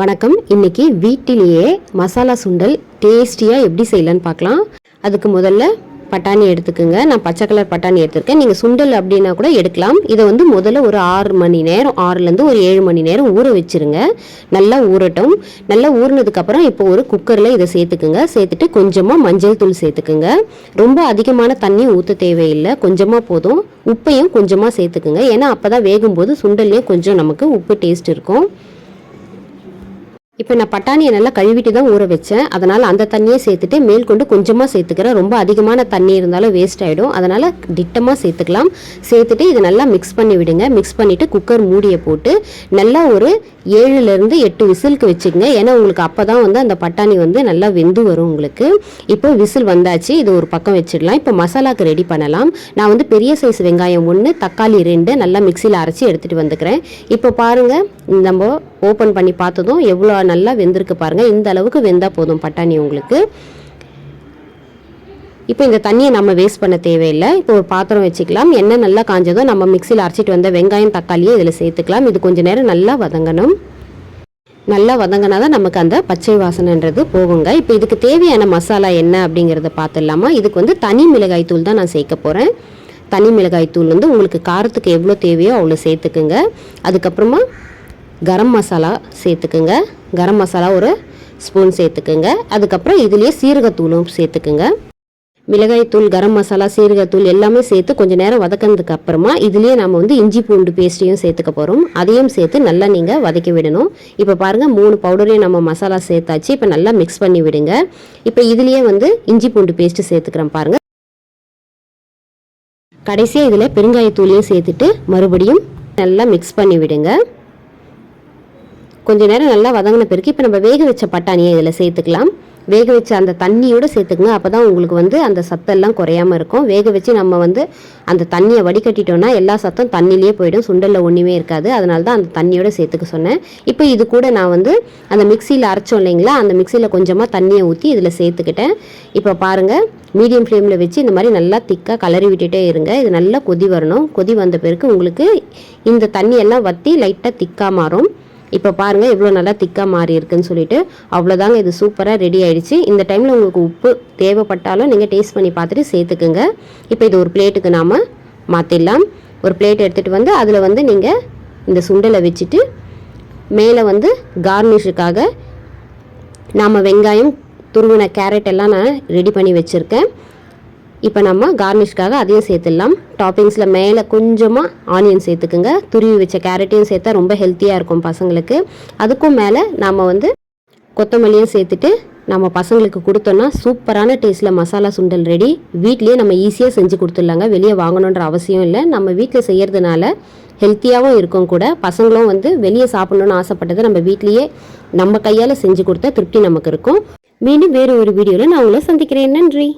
வணக்கம். இன்னைக்கு வீட்டிலேயே மசாலா சுண்டல் டேஸ்டியாக எப்படி செய்யலான்னு பார்க்கலாம். அதுக்கு முதல்ல பட்டாணி எடுத்துக்கோங்க. நான் பச்சை கலர் பட்டாணி எடுத்திருக்கேன். நீங்கள் சுண்டல் அப்படின்னா கூட எடுக்கலாம். இதை வந்து முதல்ல ஒரு ஆறு மணி நேரம் ஆறுலேருந்து ஒரு ஏழு மணி நேரம் ஊற வச்சிருங்க. நல்லா ஊறட்டும். நல்லா ஊறினதுக்கப்புறம் இப்போ ஒரு குக்கரில் இதை சேர்த்துக்குங்க. சேர்த்துட்டு கொஞ்சமாக மஞ்சள் தூள் சேர்த்துக்குங்க. ரொம்ப அதிகமான தண்ணி ஊற்ற தேவையில்லை. கொஞ்சமாக போதும். உப்பையும் கொஞ்சமாக சேர்த்துக்குங்க. ஏன்னா அப்போ தான் வேகும்போது சுண்டல்லையும் கொஞ்சம் நமக்கு உப்பு டேஸ்ட் இருக்கும். இப்போ நான் பட்டாணியை நல்லா கழுவிட்டு தான் ஊற வச்சேன். அதனால் அந்த தண்ணியை சேர்த்துட்டு மேல் கொண்டு கொஞ்சமாக சேர்த்துக்கிறேன். ரொம்ப அதிகமான தண்ணி இருந்தாலும் வேஸ்ட் ஆகிடும் அதனால் திட்டமாக சேர்த்துக்கலாம். சேர்த்துட்டு இதை நல்லா மிக்ஸ் பண்ணி விடுங்க. மிக்ஸ் பண்ணிவிட்டு குக்கர் மூடியை போட்டு நல்லா ஒரு ஏழுலேருந்து எட்டு விசிலுக்கு வச்சுக்கோங்க. ஏன்னா உங்களுக்கு அப்போ தான் வந்து அந்த பட்டாணி வந்து நல்லா வெந்து வரும் உங்களுக்கு. இப்போ விசில் வந்தாச்சு. இது ஒரு பக்கம் வச்சிடலாம். இப்போ மசாலாக்கு ரெடி பண்ணலாம். நான் வந்து பெரிய சைஸ் வெங்காயம் ஒன்று தக்காளி ரெண்டு நல்லா மிக்சியில் அரைச்சி எடுத்துகிட்டு வந்துக்கிறேன். இப்போ பாருங்கள் நம்ம ஓப்பன் பண்ணி பார்த்ததும் எவ்வளோ நல்லா வெந்திருக்கு பாருங்கள் இந்த அளவுக்கு வெந்தால் போதும் பட்டாணி உங்களுக்கு. இப்போ இந்த தண்ணியை நம்ம வேஸ்ட் பண்ண தேவையில்லை. இப்போ ஒரு பாத்திரம் வச்சுக்கலாம். எண்ணெய் நல்லா காஞ்சதோ நம்ம மிக்சியில் அரைச்சிட்டு வந்த வெங்காயம் தக்காளியை இதில் சேர்த்துக்கலாம். இது கொஞ்சம் நேரம் நல்லா வதங்கணும். நல்லா வதங்கினா தான் நமக்கு அந்த பச்சை வாசனைன்றது போகுங்க. இப்போ இதுக்கு தேவையான மசாலா என்ன அப்படிங்கிறத பார்த்துடலாமா? இதுக்கு வந்து தனி மிளகாய் தூள் தான் நான் சேர்க்க போகிறேன் தனி மிளகாய் தூள் வந்து உங்களுக்கு காரத்துக்கு எவ்வளோ தேவையோ அவ்வளோ சேர்த்துக்குங்க. அதுக்கப்புறமா கரம் மசாலா சேர்த்துக்குங்க. கரம் மசாலா ஒரு ஸ்பூன் சேர்த்துக்குங்க. அதுக்கப்புறம் இதுலேயே சீரகத்தூளும் சேர்த்துக்குங்க. மிளகாய்த்தூள் கரம் மசாலா சீரகத்தூள் எல்லாமே சேர்த்து கொஞ்சம் நேரம் வதக்கினதுக்கு அப்புறமா இதுலேயே நம்ம வந்து இஞ்சி பூண்டு பேஸ்ட்டையும் சேர்த்துக்க போகிறோம் அதையும் சேர்த்து நல்லா நீங்கள் வதக்கி விடணும். இப்போ பாருங்கள் மூணு பவுடரையும் நம்ம மசாலா சேர்த்தாச்சு. இப்போ நல்லா மிக்ஸ் பண்ணி விடுங்க. இப்போ இதுலேயே வந்து இஞ்சி பூண்டு பேஸ்ட்டு சேர்த்துக்கிறேன் பாருங்கள் கடைசியாக இதில் பெருங்காயத்தூளையும் சேர்த்துட்டு மறுபடியும் நல்லா மிக்ஸ் பண்ணி விடுங்க. கொஞ்ச நேரம் நல்லா வதங்கின பிறகு இப்போ நம்ம வேக வச்ச பட்டாணியை இதில் சேர்த்துக்கலாம். வேக வச்ச அந்த தண்ணியோடு சேர்த்துக்குங்க. அப்போ தான் உங்களுக்கு வந்து அந்த சத்தெல்லாம் குறையாமல் இருக்கும். வேக வச்சு நம்ம வந்து அந்த தண்ணியை வடிகட்டிட்டோம்னா எல்லா சத்தம் தண்ணிலேயே போயிடும். சுண்டலில் ஒன்றுமே இருக்காது. அதனால தான் அந்த தண்ணியோட சேர்த்துக்க சொன்னேன். இப்போ இது கூட நான் வந்து அந்த மிக்சியில் அரைச்சோம் இல்லைங்களா? அந்த மிக்சியில் கொஞ்சமாக தண்ணியை ஊற்றி இதில் சேர்த்துக்கிட்டேன். இப்போ பாருங்கள் மீடியம் ஃப்ளேமில் வச்சு இந்த மாதிரி நல்லா திக்காக கலரி விட்டுட்டே இருங்க. இது நல்லா கொதி வரணும். கொதி வந்த பிறகு உங்களுக்கு இந்த தண்ணியெல்லாம் வற்றி லைட்டாக திக்காக மாறும். இப்போ பாருங்கள் இவ்வளோ நல்லா திக்காக மாறி இருக்குன்னு சொல்லிட்டு அவ்வளோதாங்க இது சூப்பராக ரெடி ஆகிடுச்சு இந்த டைமில் உங்களுக்கு உப்பு தேவைப்பட்டாலும் நீங்கள் டேஸ்ட் பண்ணி பார்த்துட்டு சேர்த்துக்குங்க. இப்போ இது ஒரு பிளேட்டுக்கு நாம் மாற்றிடலாம் ஒரு பிளேட் எடுத்துகிட்டு வந்து அதில் வந்து நீங்கள் இந்த சுண்டலை வச்சுட்டு மேலே வந்து கார்னிஷுக்காக நாம் வெங்காயம் துருவின கேரட் எல்லாம் நான் ரெடி பண்ணி வச்சுருக்கேன். இப்போ நம்ம கார்னிஷ்காக அதையும் சேர்த்துடலாம். டாப்பிங்ஸில் மேலே கொஞ்சமாக ஆனியன் சேர்த்துக்குங்க. துருவி வச்ச கேரட்டையும் சேர்த்தா ரொம்ப ஹெல்த்தியாக இருக்கும் பசங்களுக்கு. அதுக்கும் மேலே நாம் வந்து கொத்தமல்லியும் சேர்த்துட்டு நம்ம பசங்களுக்கு கொடுத்தோன்னா சூப்பரான டேஸ்ட்டில் மசாலா சுண்டல் ரெடி வீட்லேயே நம்ம ஈஸியாக செஞ்சு கொடுத்துடலாங்க. வெளியே வாங்கணுன்ற அவசியம் இல்லை. நம்ம வீட்டில் செய்கிறதுனால ஹெல்த்தியாகவும் இருக்கும் கூட. பசங்களும் வந்து வெளியே சாப்பிடணுன்னு ஆசைப்பட்டதை நம்ம வீட்லேயே நம்ம கையால் செஞ்சு கொடுத்தா திருப்தி நமக்கு இருக்கும். மீண்டும் வேறு ஒரு வீடியோவில் நான் உங்களை சந்திக்கிறேன். நன்றி.